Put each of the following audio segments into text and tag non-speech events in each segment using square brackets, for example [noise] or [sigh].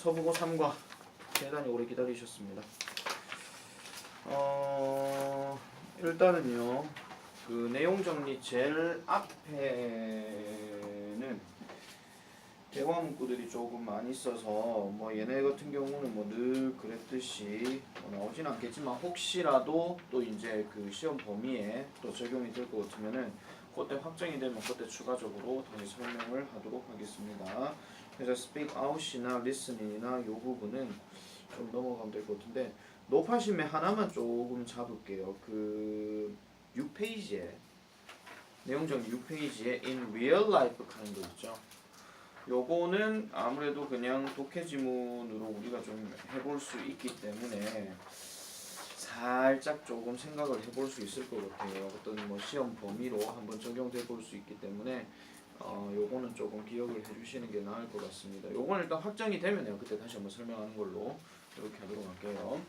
서부고 3과 대단히 오래 기다리셨습니다. 어, 일단은요. 그 내용 정리 제일 앞에는 대화 문구들이 조금 많이 있어서 뭐 얘네 같은 경우는 뭐 늘 그랬듯이 뭐 나오진 않겠지만 혹시라도 또 이제 그 시험 범위에 또 적용이 될 것 같으면은 그때 확정이 되면 그때 추가적으로 다시 설명을 하도록 하겠습니다. 그래서 speak out이나 listening이나 요 부분은 좀 넘어가면 될 것 같은데 높아심에 하나만 조금 잡을게요. 그 6페이지에 내용 정리 6페이지에 in real life 하는 거 있죠. 요거는 아무래도 그냥 독해 지문으로 우리가 좀 해볼 수 있기 때문에 살짝 조금 생각을 해볼 수 있을 것 같아요. 어떤 뭐 시험 범위로 한번 적용돼 볼 수 있기 때문에 어 요거는 조금 기억을 해주시는 게 나을 것 같습니다. 요거는 일단 확정이 되면요 그때 다시 한번 설명하는 걸로 이렇게 하도록 할게요.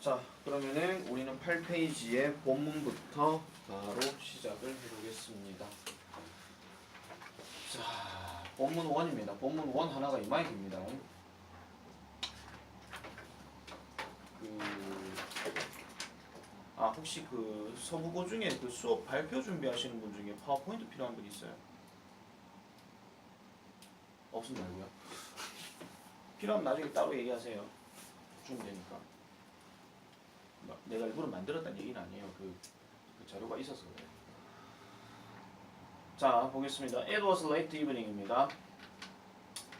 자 그러면은 우리는 8페이지의 본문부터 바로 시작을 해보겠습니다. 자, 본문 1입니다. 본문 1 하나가 이마이입니다. 그, 아 혹시 그 서부고 중에 그 수업 발표 준비하시는 분 중에 파워포인트 필요한 분 있어요? 없음 말고요. 필요하면 나중에 따로 얘기하세요. 준비되니까. 막 내가 일부러 만들었다는 얘기는 아니에요. 그, 그 자료가 있어서 그래요. 자 보겠습니다. It was late evening입니다.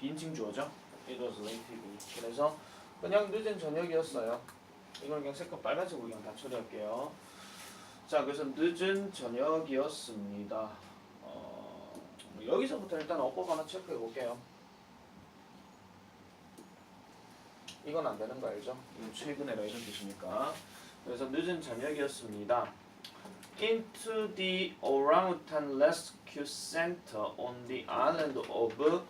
빈칭 주어죠. It was late evening. 그래서 그냥 늦은 저녁이었어요. 이걸 그냥 색깔 빨간색으로 그냥 다 처리할게요. 자 그래서 늦은 저녁이었습니다. 어, 뭐 여기서부터 일단 어법 하나 체크해 볼게요. 이건 안 되는 거 알죠? 이건 최근에라 이런 뜻이니까. 그래서 늦은 저녁이었습니다. into the orangutan rescue center on the island of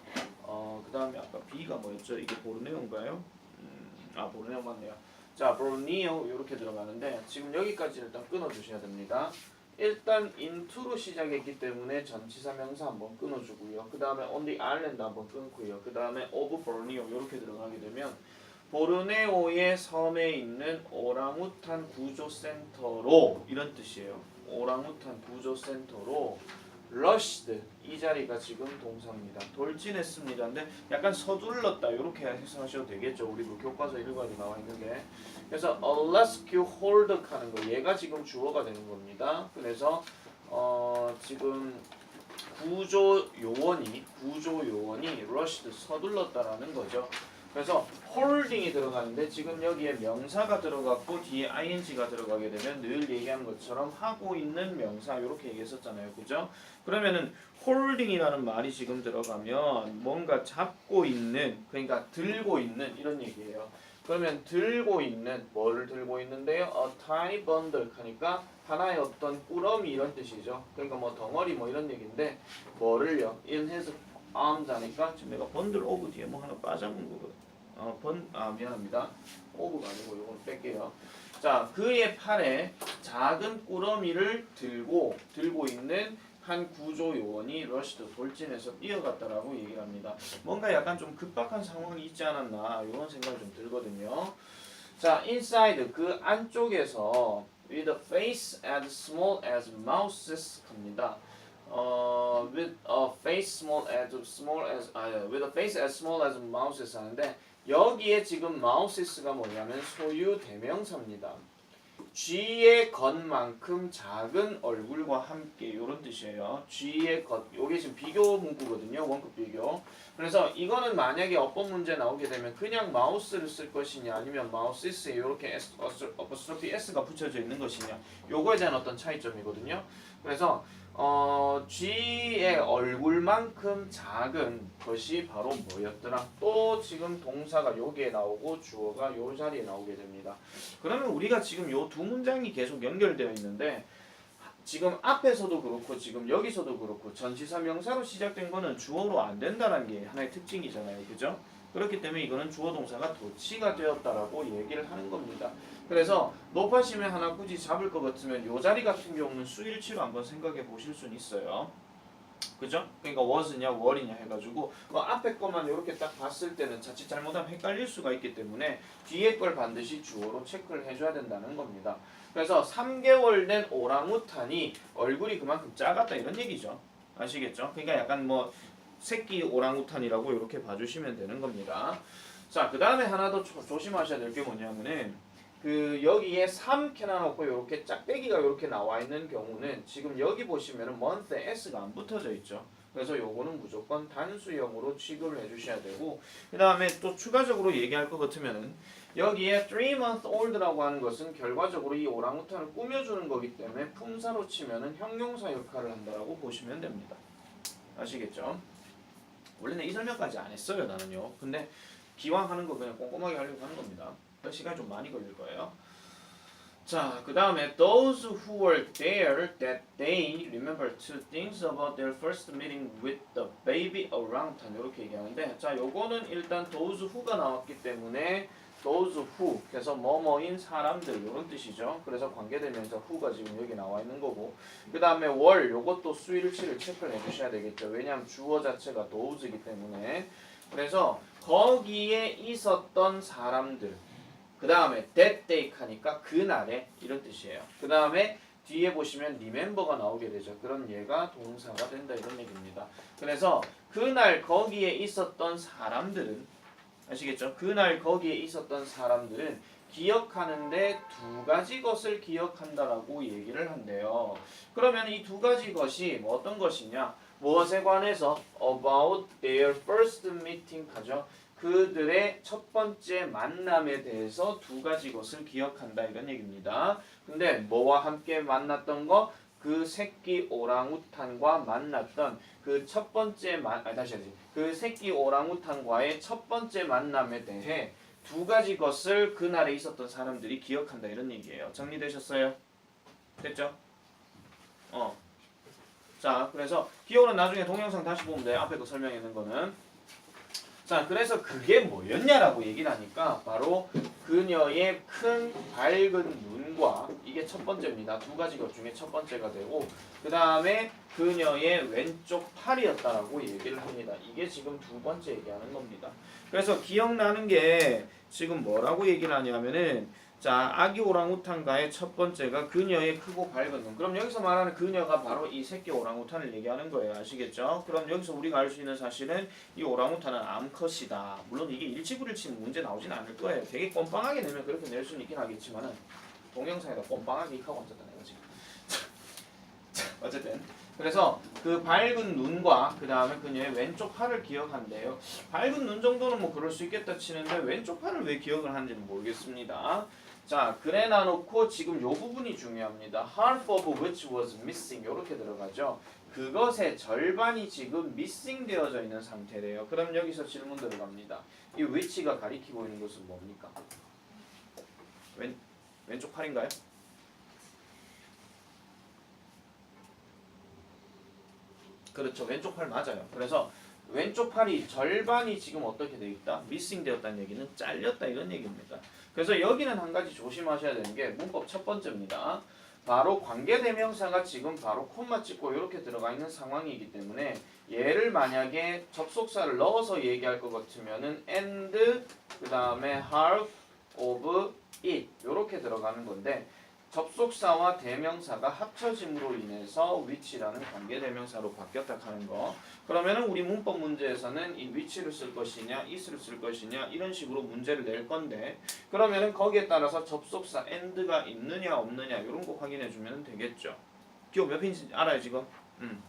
어 그 다음에 아까 B가 뭐였죠? 이게 보르네오인가요? 음, 아 보르네오 맞네요. 자 보르니오 이렇게 들어가는데 지금 여기까지 일단 끊어 주셔야 됩니다. 일단 into로 시작했기 때문에 전치사 명사 한번 끊어주고요. 그 다음에 on the island 한번 끊고요. 그 다음에 of Borneo 이렇게 들어가게 되면 보르네오의 섬에 있는 오랑우탄 구조센터로 이런 뜻이에요. 오랑우탄 구조센터로 rushed 이 자리가 지금 동사입니다. 돌진했습니다. 근데 약간 서둘렀다 이렇게 해석하셔도 되겠죠. 우리 그 교과서 일과에 나와 있는 게 그래서 a rescue hold 하는 거 얘가 지금 주어가 되는 겁니다. 그래서 어 지금 구조 요원이 구조 요원이 rushed 서둘렀다라는 거죠. 그래서 홀딩이 들어가는데 지금 여기에 명사가 들어갔고 뒤에 ing가 들어가게 되면 늘 얘기하는 것처럼 하고 있는 명사 이렇게 얘기했었잖아요. 그죠? 그러면은 홀딩이라는 말이 지금 들어가면 뭔가 잡고 있는 그러니까 들고 있는 이런 얘기예요. 그러면 들고 있는 뭐를 들고 있는데요? A tiny bundle 하니까 하나의 어떤 꾸러미 이런 뜻이죠. 그러니까 뭐 덩어리 뭐 이런 얘기인데 뭐를요? In his arms 하니까 지금 내가 번들 오브 뒤에 뭐 하나 빠져본 거거든. 어, 번, 아 미안합니다. 오브가 아니고 이건 뺄게요. 자, 그의 팔에 작은 꾸러미를 들고 들고 있는 한 구조 요원이 러시드 돌진해서 뛰어갔다라고 얘기를 합니다. 뭔가 약간 좀 급박한 상황이 있지 않았나 이런 생각이 좀 들거든요. 자, inside 그 안쪽에서 with a face as small as mouses 합니다. 어, with a face small as small as 아, with a face as small as mouses 하는데 여기에 지금 mouses,가 뭐냐면 소유 대명사입니다. 쥐의 겉만큼 작은 얼굴과 함께 이런 뜻이에요. 쥐의 겉. 요게 지금 비교 문구거든요. 원급 비교. 그래서 이거는 만약에 어법 문제 나오게 되면 그냥 마우스를 쓸 것이냐 아니면 마우스에 이렇게 어퍼스트로피 s가 붙여져 있는 것이냐 요거에 대한 어떤 차이점이거든요. 그래서 어, 쥐의 얼굴만큼 작은 것이 바로 뭐였더라? 또 지금 동사가 여기에 나오고 주어가 요 자리에 나오게 됩니다. 그러면 우리가 지금 요 두 문장이 계속 연결되어 있는데 지금 앞에서도 그렇고 지금 여기서도 그렇고 전치사 명사로 시작된 거는 주어로 안 된다는 게 하나의 특징이잖아요. 그죠? 그렇기 때문에 이거는 주어 동사가 도치가 되었다라고 얘기를 하는 겁니다. 그래서 높아심에 하나 굳이 잡을 것 같으면 요 자리 같은 경우는 수일치로 한번 생각해 보실 수는 있어요. 그죠? 그러니까 was냐 were냐 해가지고 그 앞에 것만 이렇게 딱 봤을 때는 자칫 잘못하면 헷갈릴 수가 있기 때문에 뒤에 걸 반드시 주어로 체크를 해줘야 된다는 겁니다. 그래서 3개월 된 오랑우탄이 얼굴이 그만큼 작았다 이런 얘기죠. 아시겠죠? 그러니까 약간 뭐 새끼 오랑우탄이라고 이렇게 봐주시면 되는 겁니다. 자, 그 다음에 하나 더 조- 조심하셔야 될 게 뭐냐면은 그 여기에 3 켜놔놓고 이렇게 짝대기가 이렇게 나와 있는 경우는 지금 여기 보시면은 month에 s가 안 붙어져 있죠. 그래서 요거는 무조건 단수형으로 취급을 해주셔야 되고 그 다음에 또 추가적으로 얘기할 것 같으면은 여기에 3 month old라고 하는 것은 결과적으로 이 오랑우탄을 꾸며주는 거기 때문에 품사로 치면은 형용사 역할을 한다라고 보시면 됩니다. 아시겠죠? 원래는 이 설명까지 안 했어요 나는요. 근데 기왕 하는 거 그냥 꼼꼼하게 하려고 하는 겁니다. 그 시간이 좀 많이 걸릴 거예요. 자, 그 다음에 those who were there that day remember two things about their first meeting with the baby around town 이렇게 얘기하는데 자, 요거는 일단 those who가 나왔기 때문에 those who 그래서 뭐뭐인 사람들 이런 뜻이죠. 그래서 관계되면서 who가 지금 여기 나와 있는 거고 그 다음에 월 요것도 수일치를 체크를 해주셔야 되겠죠. 왜냐하면 주어 자체가 those이기 때문에 그래서 거기에 있었던 사람들 그 다음에 that day 하니까 그날에 이런 뜻이에요. 그 다음에 뒤에 보시면 remember가 나오게 되죠. 그럼 얘가 동사가 된다 이런 얘기입니다. 그래서 그날 거기에 있었던 사람들은 아시겠죠? 그날 거기에 있었던 사람들은 기억하는데 두 가지 것을 기억한다라고 얘기를 한대요. 그러면 이 두 가지 것이 뭐 어떤 것이냐? 무엇에 관해서 about their first meeting 하죠. 그들의 첫 번째 만남에 대해서 두 가지 것을 기억한다 이런 얘기입니다. 근데 뭐와 함께 만났던 거? 그 새끼 오랑우탄과 만났던 그 첫 번째 만 아, 다시 하지. 그 새끼 오랑우탄과의 첫 번째 만남에 대해 두 가지 것을 그날에 있었던 사람들이 기억한다 이런 얘기예요. 정리되셨어요? 됐죠? 어. 자, 그래서 기억은 나중에 동영상 다시 보면 돼요. 앞에 거 설명해 있는 거는. 자, 그래서 그게 뭐였냐라고 얘기를 하니까 바로 그녀의 큰 밝은 눈과 이게 첫 번째입니다. 두 가지 것 중에 첫 번째가 되고 그 다음에 그녀의 왼쪽 팔이었다라고 얘기를 합니다. 이게 지금 두 번째 얘기하는 겁니다. 그래서 기억나는 게 지금 뭐라고 얘기를 하냐면은 자 아기 오랑우탄과의 첫 번째가 그녀의 크고 밝은 눈. 그럼 여기서 말하는 그녀가 바로 이 새끼 오랑우탄을 얘기하는 거예요. 아시겠죠? 그럼 여기서 우리가 알 수 있는 사실은 이 오랑우탄은 암컷이다. 물론 이게 일치불일치는 문제 나오진 않을 거예요. 되게 꼼빵하게 내면 그렇게 낼 수는 있긴 하겠지만은 동영상에다 꼼빵하게 하고 앉았다 내가 지금. [laughs] 자, 어쨌든 그래서 그 밝은 눈과 그 다음에 그녀의 왼쪽 팔을 기억한대요. 밝은 눈 정도는 뭐 그럴 수 있겠다 치는데 왼쪽 팔을 왜 기억을 하는지는 모르겠습니다. 자, 그래 놔놓고 지금 요 부분이 중요합니다. half of which was missing 이렇게 들어가죠. 그것의 절반이 지금 missing 되어져 있는 상태래요. 그럼 여기서 질문 들어갑니다. 이 which가 가리키고 있는 것은 뭡니까? 왼 왼쪽 팔인가요? 그렇죠. 왼쪽 팔 맞아요. 그래서 왼쪽 팔이 절반이 지금 어떻게 돼 있다? 미싱 되었다는 얘기는 잘렸다 이런 얘기입니다. 그래서 여기는 한 가지 조심하셔야 되는 게 문법 첫 번째입니다. 바로 관계대명사가 지금 바로 콤마 찍고 이렇게 들어가 있는 상황이기 때문에 얘를 만약에 접속사를 넣어서 얘기할 것 같으면은 and 그 다음에 half of it 이렇게 들어가는 건데 접속사와 대명사가 합쳐짐으로 인해서 which라는 관계 대명사로 바뀌었다 하는 거. 그러면은 우리 문법 문제에서는 이 which를 쓸 것이냐, is를 쓸 것이냐 이런 식으로 문제를 낼 건데 그러면은 거기에 따라서 접속사 and가 있느냐 없느냐 이런 거 확인해 주면 되겠죠. 기호 몇 페이지 알아요 지금? 음.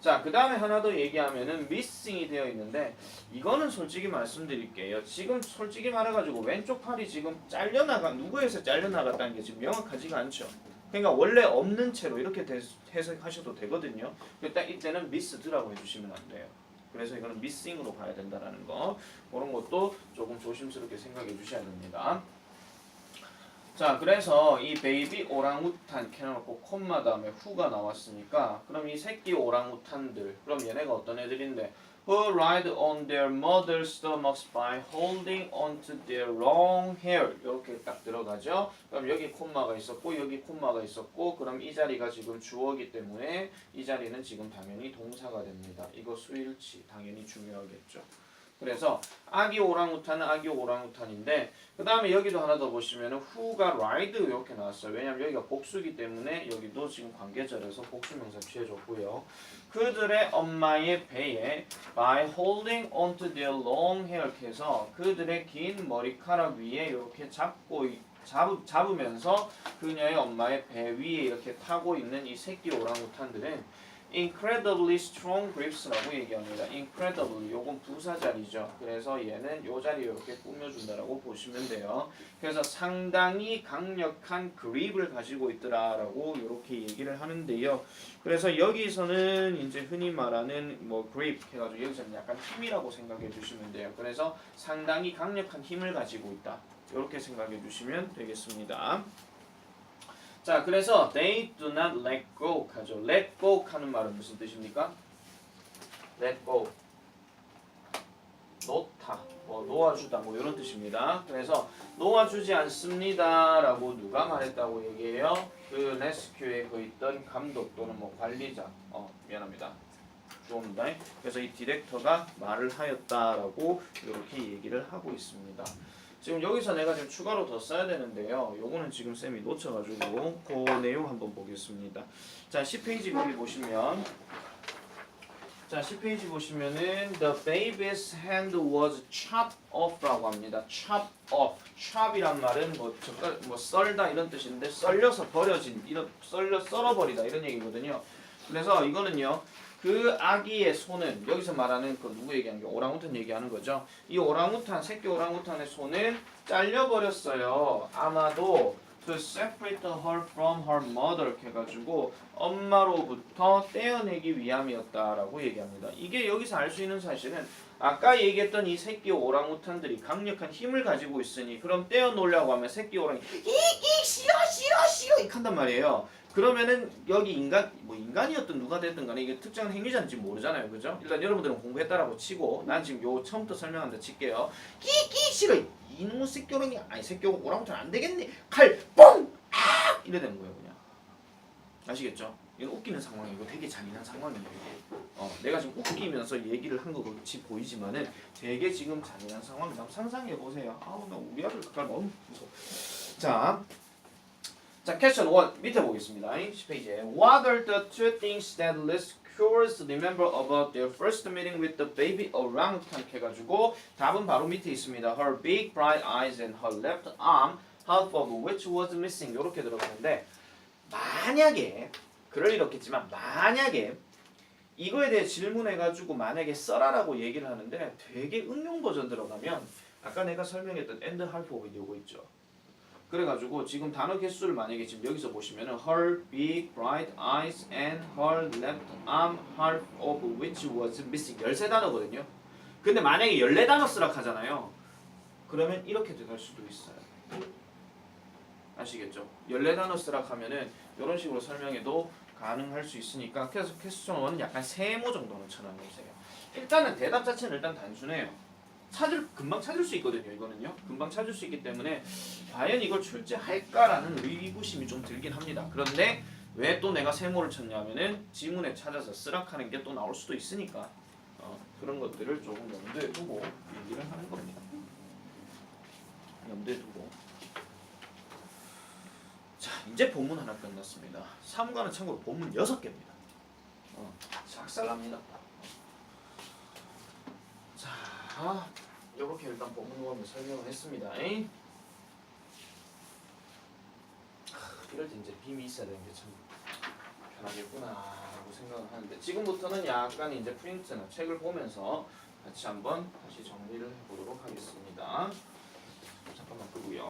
자, 그 다음에 하나 더 얘기하면은 missing이 되어 있는데 이거는 솔직히 말씀드릴게요. 지금 솔직히 말해가지고 왼쪽 팔이 지금 잘려나가 누구에서 잘려나갔다는 게 지금 명확하지가 않죠. 그러니까 원래 없는 채로 이렇게 대- 해석하셔도 되거든요. 일단 이때는 missed라고 해주시면 안 돼요. 그래서 이거는 missing으로 봐야 된다라는 거 그런 것도 조금 조심스럽게 생각해 주셔야 됩니다. 자, 그래서 이 베이비 오랑우탄 캐놓고 콤마 다음에 후가 나왔으니까 그럼 이 새끼 오랑우탄들 그럼 얘네가 어떤 애들인데 who ride on their mother's stomachs by holding onto their long hair 이렇게 딱 들어가죠. 그럼 여기 콤마가 있었고 여기 콤마가 있었고 그럼 이 자리가 지금 주어기 때문에 이 자리는 지금 당연히 동사가 됩니다. 이거 수일치 당연히 중요하겠죠. 그래서 아기 오랑우탄은 아기 오랑우탄인데 그 다음에 여기도 하나 더 보시면은 who가 ride 이렇게 나왔어요. 왜냐면 여기가 복수기 때문에 여기도 지금 관계절에서 복수명사 취해줬고요. 그들의 엄마의 배에 by holding onto their long hair 이렇게 해서 그들의 긴 머리카락 위에 이렇게 잡고 있- 잡, 잡으면서 그녀의 엄마의 배 위에 이렇게 타고 있는 이 새끼 오랑우탄들은 incredibly strong grips라고 얘기합니다. incredibly 요건 부사 자리죠. 그래서 얘는 요 자리에 이렇게 꾸며준다라고 보시면 돼요. 그래서 상당히 강력한 그립을 가지고 있더라라고 이렇게 얘기를 하는데요. 그래서 여기서는 이제 흔히 말하는 뭐 grip 해가지고 여기서는 약간 힘이라고 생각해 주시면 돼요. 그래서 상당히 강력한 힘을 가지고 있다. 이렇게 생각해 주시면 되겠습니다. 자, 그래서 they do not let go 하죠. let go 하는 말은 무슨 뜻입니까? let go 놓다, 뭐 놓아주다, 뭐 이런 뜻입니다. 그래서 놓아주지 않습니다라고 누가 말했다고 얘기해요? 그 레스큐에 그 있던 감독 또는 뭐 관리자, 어 미안합니다. 주어입니다. 그래서 이 디렉터가 말을 하였다라고 이렇게 얘기를 하고 있습니다. 지금 여기서 내가 지금 추가로 더 써야 되는데요. 요거는 지금 쌤이 놓쳐가지고 그 내용 한번 보겠습니다. 자, 10페이지 거기 보시면 자, 10페이지 보시면은 the baby's hand was chopped off라고 합니다. chop off. chop이란 말은 뭐, 젓갈, 뭐 썰다 이런 뜻인데 썰려서 버려진 이런 썰려 썰어버리다 이런 얘기거든요. 그래서 이거는요. 그 아기의 손은 여기서 말하는 그 누구 얘기하는 게 오랑우탄 얘기하는 거죠. 이 오랑우탄 새끼 오랑우탄의 손은 잘려 버렸어요. 아마도 to separate her from her mother 이렇게 해가지고 엄마로부터 떼어내기 위함이었다라고 얘기합니다. 이게 여기서 알 수 있는 사실은 아까 얘기했던 이 새끼 오랑우탄들이 강력한 힘을 가지고 있으니 그럼 떼어놓으려고 하면 새끼 오랑이 이이 싫어 싫어 싫어 이렇게 한단 말이에요. 그러면은 여기 인간 뭐 인간이었든 누가 됐든 간에 이게 특정한 행위자인지 모르잖아요, 그죠? 일단 여러분들은 공부했다라고 치고 난 지금 요 처음부터 설명한다 칠게요. 끼끼 싫어 이놈 새끼 오랑이 아니 새끼 오랑우탄 안 되겠네 칼 뽕 아 이래 되는 거예요, 그냥 아시겠죠? 이건 웃기는 상황이고 되게 잔인한 상황이에요. 어, 내가 지금 웃기면서 얘기를 한 거 같이 보이지만은 되게 지금 잔인한. 한번 상상해 보세요. 아우 나 우리 아들 그까 너무 무서워. 자. 자, 퀘스천 1 밑에 보겠습니다. 10페이지에 What are the two things that Liz curious remember about their first meeting with the baby orangutan 해가지고 답은 바로 밑에 있습니다. Her big bright eyes and her left arm, half of which was missing. 이렇게 들어가는데 만약에 그럴 일 없겠지만 만약에 이거에 대해 질문해가지고 만약에 써라라고 얘기를 하는데 되게 응용 버전 들어가면 아까 내가 설명했던 end half of 요거 있죠. 그래가지고 지금 단어 개수를 만약에 지금 여기서 보시면은 her big bright eyes and her left arm half of which was missing 13단어거든요. 근데 만약에 14단어 쓰라 하잖아요. 그러면 이렇게 될 수도 있어요. 아시겠죠? 14단어 쓰라 하면은 이런 식으로 설명해도 가능할 수 있으니까 그래서 퀘스천 1은 약간 세모 정도는 쳐놔주세요. 일단은 대답 자체는 일단 단순해요. 찾을 금방 찾을 수 있거든요. 이거는요. 금방 찾을 수 있기 때문에 과연 이걸 출제할까라는 의구심이 좀 들긴 합니다. 그런데 왜 또 내가 세모를 쳤냐면은 지문에 찾아서 쓰락하는 게 또 나올 수도 있으니까 어, 그런 것들을 조금 염두에 두고 얘기를 하는 겁니다. 염두에 두고 자 이제 본문 하나 끝났습니다. 3과는 참고로 본문 6개입니다. 어, 작살납니다. 자 이렇게 일단 본문 원을 설명을 했습니다. 에이? 하, 이럴 때 이제 빔이 있어야 되는 게참 편하겠구나라고 생각을 하는데 지금부터는 약간 이제 프린트나 책을 보면서 같이 한번 다시 정리를 해보도록 하겠습니다. 잠깐만 끄고요.